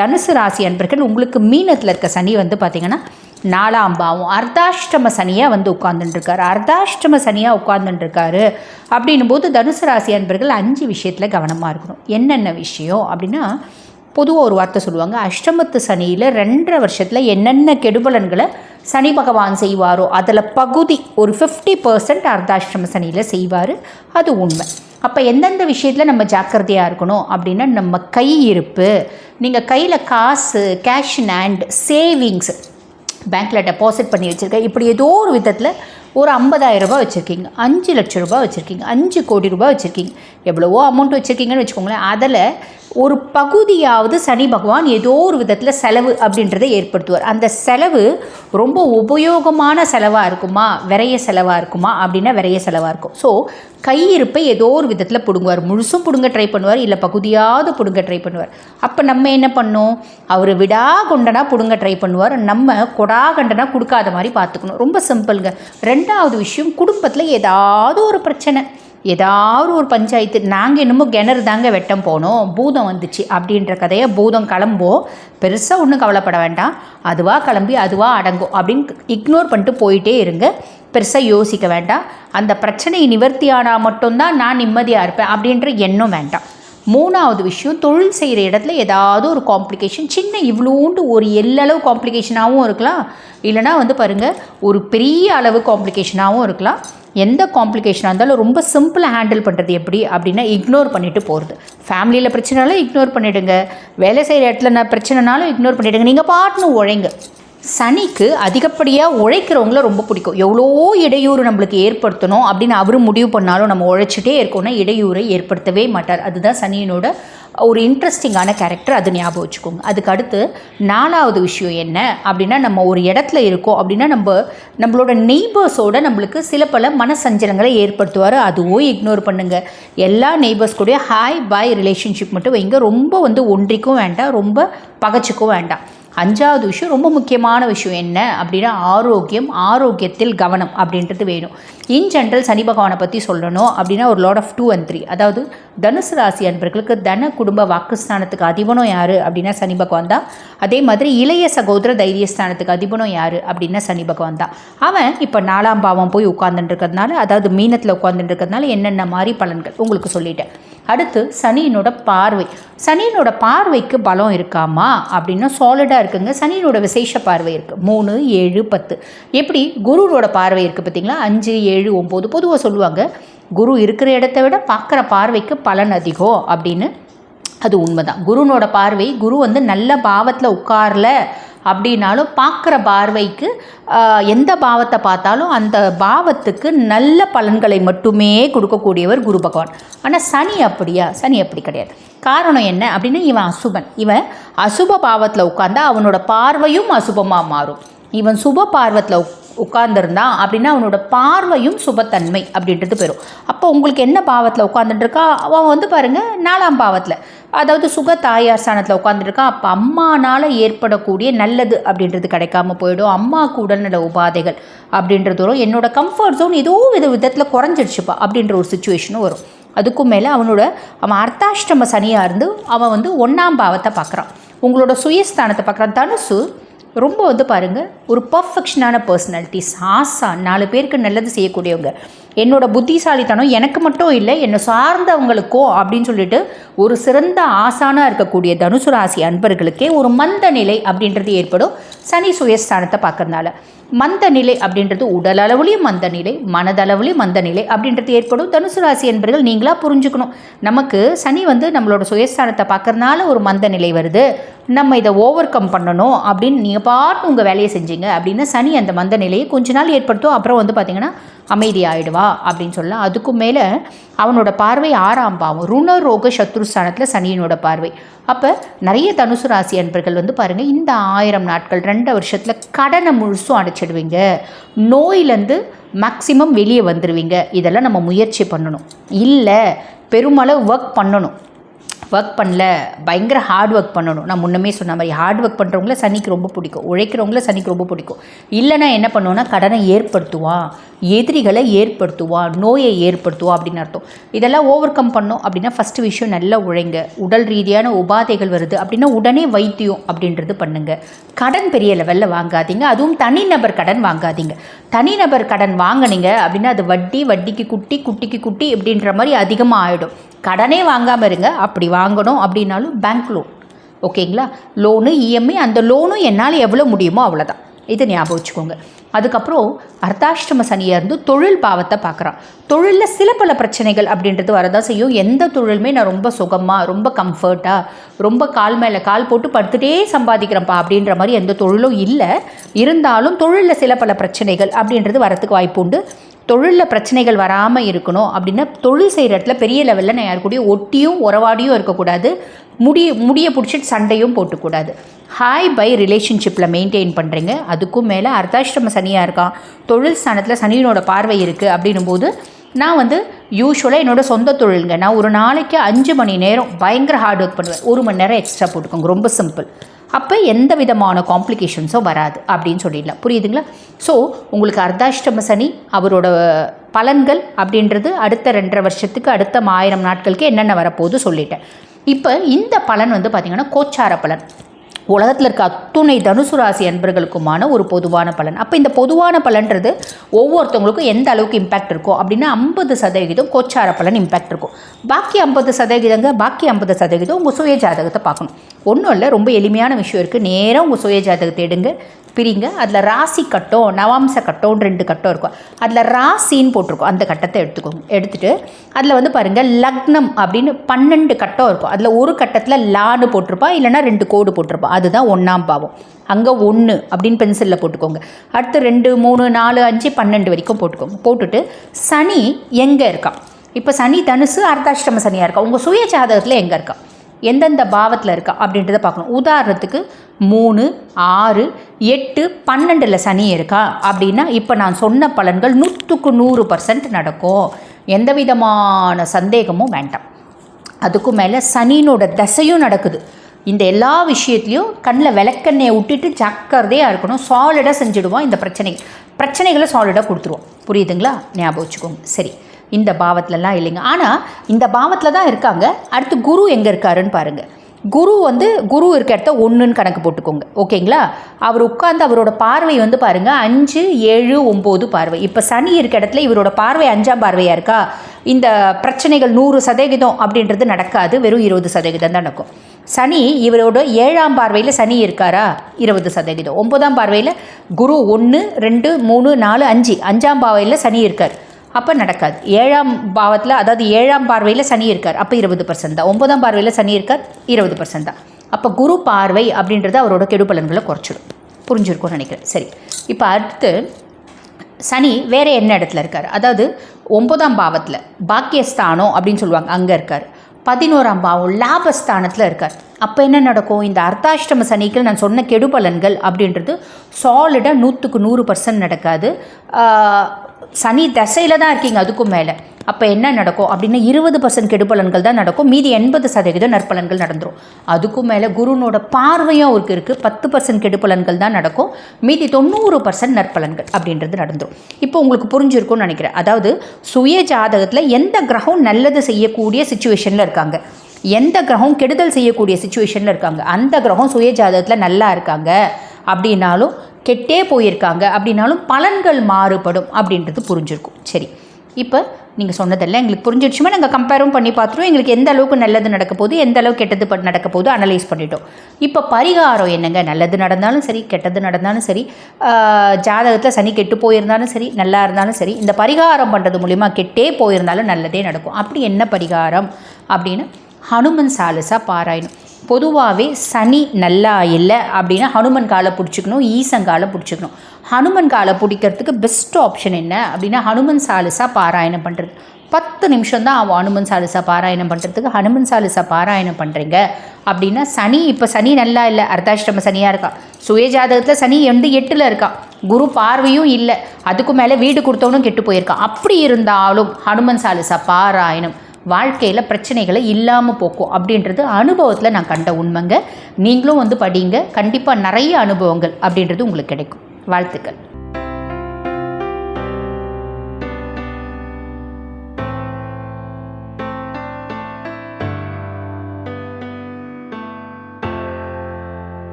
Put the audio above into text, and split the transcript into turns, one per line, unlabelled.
தனுசு ராசி அன்பர்கள் உங்களுக்கு மீனத்தில் இருக்க சனி வந்து பார்த்திங்கன்னா நாலாம் பாவம் அர்த்தாஷ்டம சனியாக வந்து உட்கார்ந்துட்டுருக்காரு. அர்த்தாஷ்டம சனியாக உட்கார்ந்துட்டுருக்காரு. அப்படின்னும் போது தனுசு ராசி அன்பர்கள் அஞ்சு விஷயத்தில் கவனமாக இருக்கணும். என்னென்ன விஷயம் அப்படின்னா பொதுவாக ஒரு வார்த்தை சொல்லுவாங்க அஷ்டமத்து சனியில் ரெண்டரை வருஷத்தில் என்னென்ன கெடுபலன்களை சனி பகவான் செய்வாரோ அதில் பகுதி ஒரு ஃபிஃப்டி பர்சன்ட் அர்த்தாஷ்டம சனியில் செய்வார். அது உண்மை. அப்போ எந்தெந்த விஷயத்தில் நம்ம ஜாக்கிரதையாக இருக்கணும்? அப்படின்னா நம்ம கை இருப்பு நீங்கள் கையில் காசு கேஷ் இன் ஹேண்ட் சேவிங்ஸ் பேங்க்கில் டெபாசிட் பண்ணி வச்சுருக்கேன் இப்படி ஏதோ ஒரு விதத்தில் ஒரு 50000 ரூபாய் வச்சுருக்கீங்க அஞ்சு லட்ச ரூபாய் வச்சுருக்கீங்க அஞ்சு கோடி ரூபாய் வச்சுருக்கீங்க எவ்வளவோ அமௌண்ட் வச்சுருக்கீங்கன்னு வச்சுக்கோங்களேன் அதில் ஒரு பகுதியாவது சனி பகவான் ஏதோ ஒரு விதத்தில் செலவு அப்படின்றத ஏற்படுத்துவார். அந்த செலவு ரொம்ப உபயோகமான செலவாக இருக்குமா? விரைய செலவாக இருக்குமா? அப்படின்னா விரைய செலவாக இருக்கும். ஸோ கையிருப்பை ஏதோ ஒரு விதத்தில் பிடுங்குவார். முழுசும் பிடுங்க ட்ரை பண்ணுவார். இல்லை பகுதியாவது பிடுங்க ட்ரை பண்ணுவார். அப்போ நம்ம என்ன பண்ணோம் அவர் விடா கொண்டனா பிடுங்க ட்ரை பண்ணுவார். நம்ம கொடா கண்டனா கொடுக்காத மாதிரி பார்த்துக்கணும் ரொம்ப சிம்பிளுங்க ரெண்டாவது விஷயம் குடும்பத்தில் ஏதாவது ஒரு பிரச்சனை. ஏதாவது ஒரு பஞ்சாயத்து நாங்கள் என்னமோ கிணறு தாங்க வெட்டம் போனோம் பூதம் வந்துச்சு அப்படின்ற கதையை பூதம் கிளம்புவோம் பெருசாக ஒன்றும் கவலைப்பட வேண்டாம். அதுவாக கிளம்பி அதுவாக அடங்கும் அப்படின்னு இக்னோர் பண்ணிட்டு போயிட்டே இருங்க. பெருசாக யோசிக்க வேண்டாம். அந்த பிரச்சனை நிவர்த்தி ஆனால் மட்டும்தான் நான் நிம்மதியாக இருப்பேன் அப்படின்ற எண்ணம் வேண்டாம். மூணாவது விஷயம் தொழில் செய்கிற இடத்துல ஏதாவது ஒரு காம்ப்ளிகேஷன் சின்ன இவ்வளோண்டு ஒரு எல்லளவு காம்ப்ளிகேஷனாகவும் இருக்கலாம். இல்லைனா வந்து பாருங்கள் ஒரு பெரிய அளவு காம்ப்ளிகேஷனாகவும் இருக்கலாம். எந்த காம்ப்ளிகேஷனாக இருந்தாலும் ரொம்ப சிம்பிளாக ஹேண்டில் பண்ணுறது எப்படி அப்படின்னா இக்னோர் பண்ணிவிட்டு போகிறது ஃபேமிலியில் பிரச்சனைனாலும் இக்னோர் பண்ணிவிடுங்க வேலை செய்கிற இடத்துல நான் பிரச்சனைனாலும் இக்னோர் பண்ணிவிடுங்க நீங்கள் பாட்டுன்னு உழைங்க. சனிக்கு அதிகப்படியாக உழைக்கிறவங்கள ரொம்ப பிடிக்கும். எவ்வளோ இடையூறு நம்மளுக்கு ஏற்படுத்தணும் அப்படின்னு அவரும் முடிவு பண்ணாலும் நம்ம உழைச்சிட்டே இருக்கோம்னா இடையூறை ஏற்படுத்தவே மாட்டார். அதுதான் சனியினோட ஒரு இன்ட்ரெஸ்டிங்கான கேரக்டர் அது ஞாபகம் வச்சுக்கோங்க. அதுக்கு அடுத்து நாலாவது விஷயம் என்ன அப்படின்னா நம்ம ஒரு இடத்துல இருக்கோம் அப்படின்னா நம்ம நம்மளோட நெய்பர்ஸோட நம்மளுக்கு சில பல மனசஞ்சலங்களை ஏற்படுத்துவார். அதுவும் இக்னோர் பண்ணுங்கள் எல்லா நெய்பர்ஸ் கூடயும் ஹாய் பாய் ரிலேஷன்ஷிப் மட்டும் வைங்க. ரொம்ப வந்து ஒன்றிக்கும் வேண்டாம். ரொம்ப பகச்சுக்கும் வேண்டாம். அஞ்சாவது விஷயம் ரொம்ப முக்கியமான விஷயம் என்ன அப்படின்னா ஆரோக்கியம் ஆரோக்கியத்தில் கவனம் அப்படின்றது வேணும். இன் ஜென்ரல் சனி பகவானை பற்றி சொல்லணும் அப்படின்னா ஒரு lot of two and three அதாவது தனுசு ராசி அன்பர்களுக்கு தன குடும்ப வாக்குஸ்தானத்துக்கு அதிபனும் யார் அப்படின்னா சனி பகவான் தான். அதே மாதிரி இளைய சகோதர தைரியஸ்தானத்துக்கு அதிபனும் யார் அப்படின்னா சனி பகவான் தான். அவன் இப்போ நாலாம் பாவம் போய் உட்கார்ந்துட்டு இருக்கிறதுனால அதாவது மீனத்தில் உட்கார்ந்துட்டு இருக்கிறதுனால என்னென்ன மாதிரி பலன்கள்? உங்களுக்கு சொல்லிட்டேன். அடுத்து சனியினோட பார்வை. சனியினோட பார்வைக்கு பலம் இருக்காமா? அப்படின்னா சாலிடாக இருக்குங்க. சனியினோட விசேஷ பார்வை இருக்குது மூணு ஏழு பத்து. எப்படி? குருவோட பார்வை இருக்குது பார்த்தீங்களா? அஞ்சு ஏழு ஒம்பது. பொதுவாக சொல்லுவாங்க குரு இருக்கிற இடத்த விட பார்க்குற பார்வைக்கு பலன் அதிகம் அப்படின்னு. அது உண்மைதான். குருனோட பார்வை குரு வந்து நல்ல பாவத்தில் உட்காரல. அப்படின்னாலும் பார்க்குற பார்வைக்கு எந்த பாவத்தை பார்த்தாலும் அந்த பாவத்துக்கு நல்ல பலன்களை மட்டுமே கொடுக்கக்கூடியவர் குரு பகவான். ஆனால் சனி அப்படியா? சனி அப்படி கிடையாது. காரணம் என்ன அப்படின்னா இவன் அசுபன். இவன் அசுப பாவத்தில் உட்காந்தா அவனோட பார்வையும் அசுபமாக மாறும். இவன் சுப பார்வத்தில் உட்கார்ந்துருந்தான் அப்படின்னா அவனோட பார்வையும் சுபத்தன்மை அப்படின்றது பெறும். அப்போ உங்களுக்கு என்ன பாவத்தில் உட்காந்துட்டு இருக்கா? அவன் வந்து பாருங்கள் நாலாம் பாவத்தில். அதாவது சுக தாயார் ஸ்தானத்தில் உட்காந்துருக்கான் அப்போ அம்மானால் ஏற்படக்கூடிய நல்லது அப்படின்றது கிடைக்காம போயிடும். அம்மாவுக்கு உடல்நல உபாதைகள் அப்படின்றது வரும். என்னோட கம்ஃபர்ட் ஜோன் ஏதோ வித விதத்தில் குறைஞ்சிடுச்சுப்பா அப்படின்ற ஒரு சுச்சுவேஷனும் வரும். அதுக்கும் மேலே அவனோட அவன் அர்த்தாஷ்டம சனியாக இருந்து அவன் வந்து ஒன்றாம் பாவத்தை பார்க்குறான் உங்களோட சுயஸ்தானத்தை பார்க்குறான் தனுசு ரொம்ப வந்து பாருங்கள் ஒரு பர்ஃபெக்ஷனான பர்சனாலிட்டிஸ் ஆசா நாலு பேருக்கு நல்லது செய்யக்கூடியவங்க. என்னோட புத்திசாலித்தனம் எனக்கு மட்டும் இல்லை என்னை சார்ந்தவங்களுக்கோ அப்படின்னு சொல்லிட்டு ஒரு சிறந்த ஆசானாக இருக்கக்கூடிய தனுசு ராசி அன்பர்களுக்கே ஒரு மந்த நிலை அப்படின்றது ஏற்படும். சனி சுயஸ்தானத்தை பார்க்கறதுனால. மந்த நிலை அப்படின்றது உடல் அளவுலேயும் மந்த நிலை மனதளவுலேயும் மந்த நிலை அப்படின்றது ஏற்படும். தனுசு ராசி என்பர்கள் நீங்களாக புரிஞ்சுக்கணும். நமக்கு சனி வந்து நம்மளோட சுயஸ்தானத்தை பார்க்கறதுனால ஒரு மந்த நிலை வருது. நம்ம இதை ஓவர் கம் பண்ணணும் அப்படின்னு நீங்கள் பாட்டு உங்கள் வேலையை செஞ்சீங்க அப்படின்னு சனி அந்த மந்த நிலையை கொஞ்ச நாள் ஏற்படுத்தும். அப்புறம் வந்து பார்த்திங்கன்னா வா அப்படின்னு சொல்லலாம் அதுக்கும் மேலே அவனோட பார்வை ஆறாம் பாவம். ருணரோக சத்ருஸ்தானத்தில் சனியினோட பார்வை. அப்போ நிறைய தனுசு ராசி அன்பர்கள் வந்து பாருங்கள் இந்த ஆயிரம் நாட்கள் ரெண்டு வருஷத்தில் கடனை முழுசும் அடைச்சிடுவீங்க. நோயிலேருந்து மேக்சிமம் வெளியே வந்துடுவீங்க இதெல்லாம் நம்ம முயற்சி பண்ணணும். இல்லை பெருமளவு ஒர்க் பண்ணணும். ஒர்க் பண்ணல பயங்கர ஹார்ட் ஒர்க் பண்ணணும். நான் முன்னமே சொன்ன மாதிரி ஹார்ட் ஒர்க் பண்ணுறவங்கள சனிக்கு ரொம்ப பிடிக்கும். உழைக்கிறவங்கள சனிக்கு ரொம்ப பிடிக்கும். இல்லைன்னா என்ன பண்ணுவோன்னா கடனை ஏற்படுத்துவான் எதிரிகளை ஏற்படுத்துவான் நோயை ஏற்படுத்துவான் அப்படின்னு அர்த்தம். இதெல்லாம் ஓவர் கம் பண்ணோம் அப்படின்னா ஃபஸ்ட்டு விஷயம் நல்லா உழைங்க. உடல் ரீதியான உபாதைகள் வருது அப்படின்னா உடனே வைத்தியம் அப்படின்றது பண்ணுங்க. கடன் பெரிய லெவலில் வாங்காதீங்க. அதுவும் தனிநபர் கடன் வாங்காதீங்க. தனிநபர் கடன் வாங்கினீங்க அப்படின்னா அது வட்டி வட்டிக்கு குட்டி குட்டிக்கு குட்டி அப்படின்ற மாதிரி அதிகமாக ஆகிடும் கடனே வாங்காமல் இருங்க. அப்படி வாங்கணும் அப்படின்னாலும் பேங்க் லோன் ஓகேங்களா லோனு இஎம்ஐ அந்த லோனும் என்னால் எவ்வளோ முடியுமோ அவ்வளோதான் இதை ஞாபகம் வச்சுக்கோங்க. அதுக்கப்புறம் அர்த்தாஷ்டம சனியாக இருந்து தொழில் பாவத்தை பார்க்குறான். தொழிலில் சில பல பிரச்சனைகள் அப்படின்றது வரதான் செய்யும். எந்த தொழிலுமே நான் ரொம்ப சுகமாக ரொம்ப கம்ஃபர்ட்டாக ரொம்ப கால் மேலே கால் போட்டு படுத்துகிட்டே சம்பாதிக்கிறேன்ப்பா அப்படின்ற மாதிரி எந்த தொழிலும் இல்லை. இருந்தாலும் தொழிலில் சில பல பிரச்சனைகள் அப்படின்றது வரத்துக்கு வாய்ப்பு உண்டு. தொழிலில் பிரச்சனைகள் வராமல் இருக்கணும் அப்படின்னா தொழில் செய்கிற இடத்துல பெரிய லெவலில் நான் யாரு கூடயும் ஒட்டியும் உறவாடியும் இருக்கக்கூடாது. முடிய முடிய பிடிச்சிட்டு சண்டையும் போட்டுக்கூடாது. ஹாய் பை ரிலேஷன்ஷிப்பில் மெயின்டைன் பண்ணுறீங்க அதுக்கும் மேலே அர்த்தாஷ்டிரம சனியாக இருக்கான் தொழில் ஸ்தானத்தில் சனியினோட பார்வை இருக்குது அப்படின்னும் போது நான் வந்து யூஸ்வலாக என்னோடய சொந்த தொழிலுங்க. நான் ஒரு நாளைக்கு அஞ்சு மணி நேரம் பயங்கர ஹார்ட் ஒர்க் பண்ணுவேன். ஒரு மணி நேரம் எக்ஸ்ட்ரா போட்டுக்கோங்க. ரொம்ப சிம்பிள் அப்போ எந்த விதமான காம்ப்ளிகேஷன்ஸும் வராது அப்படின்னு சொல்லிடலாம். புரியுதுங்களா? ஸோ உங்களுக்கு அர்த்தாஷ்டம சனி அவரோட பலன்கள் அப்படின்றது அடுத்த ரெண்டரை வருஷத்துக்கு அடுத்த ஆயிரம் நாட்களுக்கு என்னென்ன வரப்போகுது சொல்லிட்டேன். இப்போ இந்த பலன் வந்து பார்த்திங்கன்னா கோச்சார பலன். உலகத்தில் இருக்க அத்துணை தனுசு ராசி அன்பர்களுக்குமான ஒரு பொதுவான பலன். அப்போ இந்த பொதுவான பலன்றது ஒவ்வொருத்தவங்களுக்கும் எந்த அளவுக்கு இம்பேக்ட் இருக்கும் அப்படின்னா ஐம்பது சதவிகிதம் கோச்சார பலன் இம்பேக்ட் இருக்கும். பாக்கி ஐம்பது சதவிகிதங்க பாக்கி ஐம்பது சதவீதம் உங்கள் சுய ஜாதகத்தை பார்க்கணும். ஒன்றும் இல்லை ரொம்ப எளிமையான விஷயம் இருக்குது நேராக உங்கள் சுய ஜாதகத்தை எடுங்க. பிரிங்க. அதில் ராசி கட்டம் நவாம்ச கட்டம்னு ரெண்டு கட்டம் இருக்கும். அதில் ராசின்னு போட்டிருக்கோம். அந்த கட்டத்தை எடுத்துக்கோங்க எடுத்துகிட்டு அதில் வந்து பாருங்கள் லக்னம் அப்படின்னு பன்னெண்டு கட்டம் இருக்கும். அதில் ஒரு கட்டத்தில் லான்னு போட்டிருப்பா இல்லைனா ரெண்டு கோடு போட்டிருப்பா. அதுதான் ஒன்றாம் பாவம். அங்கே ஒன்று அப்படின்னு பென்சிலில் போட்டுக்கோங்க. அடுத்து ரெண்டு மூணு நாலு அஞ்சு பன்னெண்டு வரைக்கும் போட்டுக்கோங்க. போட்டுட்டு சனி எங்கே இருக்கான் இப்போ சனி தனுசு அர்த்தாஷ்டம சனியாக இருக்கா? உங்கள் சுய ஜாதகத்தில் எங்கே இருக்கா? எந்தெந்த பாவத்தில் இருக்கா அப்படின்றத பார்க்கணும். உதாரணத்துக்கு மூணு ஆறு எட்டு பன்னெண்டில் சனி இருக்கா அப்படின்னா இப்போ நான் சொன்ன பலன்கள் நூற்றுக்கு நூறு பர்சன்ட் நடக்கும். எந்த விதமான சந்தேகமும் வேண்டாம். அதுக்கும் மேலே சனியினோட தசையும் நடக்குது. இந்த எல்லா விஷயத்துலையும் கண்ணில் விளக்கெண்ணெயை விட்டுட்டு ஜாக்கிரதையாக இருக்கணும். சாலிடாக செஞ்சுடுவோம் இந்த பிரச்சனை. பிரச்சனைகளை சாலிடாக கொடுத்துருவோம். புரியுதுங்களா? ஞாபகம் வச்சுக்கோங்க. சரி. இந்த பாவத்துலலாம் இல்லைங்க. ஆனால் இந்த பாவத்தில் தான் இருக்காங்க. அடுத்து குரு எங்கே இருக்காருன்னு பாருங்கள் குரு வந்து குரு இருக்க இடத்த ஒன்றுன்னு கணக்கு போட்டுக்கோங்க. ஓகேங்களா? அவர் உட்கார்ந்து அவரோட பார்வை வந்து பாருங்கள் அஞ்சு ஏழு ஒம்பது பார்வை. இப்போ சனி இருக்க இடத்துல இவரோட பார்வை அஞ்சாம் பார்வையாக இருக்கா? இந்த பிரச்சனைகள் நூறு சதவீதம் அப்படின்றது நடக்காது. வெறும் இருபது சதவீதம் தான் நடக்கும். சனி இவரோட ஏழாம் பார்வையில் சனி இருக்காரா? இருபது சதவீதம் ஒன்பதாம் பார்வையில் குரு ஒன்று ரெண்டு மூணு நாலு அஞ்சு. அஞ்சாம் பார்வையில் சனி இருக்கார். அப்போ நடக்காது. ஏழாம் பாவத்தில் அதாவது ஏழாம் பார்வையில் சனி இருக்கார். அப்போ இருபது பர்சன்ட் தான். ஒன்பதாம் பார்வையில் சனி இருக்கார் இருபது பர்சன்ட் தான். அப்போ குரு பார்வை அப்படின்றது அவரோட கெடு பலன்களை குறைச்சிடும். புரிஞ்சிருக்கும்னு நினைக்கிறேன். சரி. இப்போ அடுத்து சனி வேறு என்ன இடத்துல இருக்கார்? அதாவது ஒன்பதாம் பாவத்தில் பாக்கியஸ்தானம் அப்படின்னு சொல்லுவாங்க அங்கே இருக்கார். பதினோராம் பாவம் லாபஸ்தானத்தில் இருக்கார். அப்போ என்ன நடக்கும்? இந்த அர்த்தாஷ்டம சனிக்கு நான் சொன்ன கெடுபலன்கள் அப்படின்றது சாலிடாக நூற்றுக்கு நூறு பர்சன்ட் நடக்காது. சனி தசையில் தான் இருக்கீங்க அதுக்கும் மேலே. அப்போ என்ன நடக்கும்? அப்படின்னா இருபது பர்சன்ட் கெடுபலன்கள் தான் நடக்கும். மீதி எண்பது சதவீதம் நற்பலன்கள் நடந்துடும் அதுக்கும் மேலே குருனோட பார்வையும் அவருக்கு இருக்குது பத்து பர்சன்ட் கெடுபலன்கள் தான் நடக்கும். மீதி தொண்ணூறு பர்சன்ட் நற்பலன்கள் அப்படின்றது நடந்துடும் இப்போ உங்களுக்கு புரிஞ்சிருக்கும்னு நினைக்கிறேன். அதாவது சுய ஜாதகத்தில் எந்த கிரகம் நல்லது செய்யக்கூடிய சுச்சுவேஷனில் இருக்காங்க? எந்த கிரகம் கெடுதல் செய்யக்கூடிய சுச்சுவேஷனில் இருக்காங்க? அந்த கிரகம் சுய ஜாதகத்தில் நல்லா இருக்காங்க அப்படின்னாலும் கெட்டே போயிருக்காங்க. அப்படின்னாலும் பலன்கள் மாறுபடும் அப்படின்றது புரிஞ்சிருக்கும். சரி. இப்போ நீங்கள் சொன்னதெல்லாம் எங்களுக்கு புரிஞ்சிடுச்சுமே நாங்கள் கம்பேரும் பண்ணி பார்த்துருவோம் எங்களுக்கு எந்த அளவுக்கு நல்லது நடக்க போகுது எந்த அளவுக்கு கெட்டது ப- நடக்க போகுது அனலைஸ் பண்ணிட்டோம். இப்போ பரிகாரம் என்னங்க? நல்லது நடந்தாலும் சரி கெட்டது நடந்தாலும் சரி ஜாதகத்தில் சனி கெட்டு போயிருந்தாலும் சரி நல்லா இருந்தாலும் சரி இந்த பரிகாரம் பண்ணுறது மூலிமா கெட்டே போயிருந்தாலும் நல்லதே நடக்கும். அப்படி என்ன பரிகாரம்? அப்படின்னு ஹனுமன் சாலிசா பாராயணும். பொதுவாகவே சனி நல்லா இல்லை அப்படின்னா ஹனுமன் காலை பிடிச்சிக்கணும் ஈசன் காலை பிடிச்சிக்கணும். ஹனுமன் காலை பிடிக்கிறதுக்கு பெஸ்ட் ஆப்ஷன் என்ன அப்படின்னா ஹனுமன் சாலிசா பாராயணம் பண்ணுறது பத்து நிமிஷம் தான் அவன் ஹனுமன் சாலிசா பாராயணம் பண்ணுறதுக்கு ஹனுமன் சாலிசா பாராயணம் பண்ணுறீங்க அப்படின்னா சனி இப்போ சனி நல்லா இல்லை அர்த்தாஷ்டம சனியாக இருக்கான் சுயஜாதகத்தில் சனி வந்து எட்டில் இருக்கான் குரு பார்வையும் இல்லை. அதுக்கு மேலே வீடு கொடுத்தவனும் கெட்டு போயிருக்கான் அப்படி இருந்தாலும் ஹனுமன் சாலிசா பாராயணம் வாழ்க்கையில் பிரச்சனைகளை இல்லாமல் போக்கும். அப்படின்றது அனுபவத்தில் நான் கண்ட உண்மைங்க. நீங்களும் வந்து படிங்க. கண்டிப்பாக நிறைய அனுபவங்கள் அப்படின்றது உங்களுக்கு கிடைக்கும். வாழ்த்துக்கள்.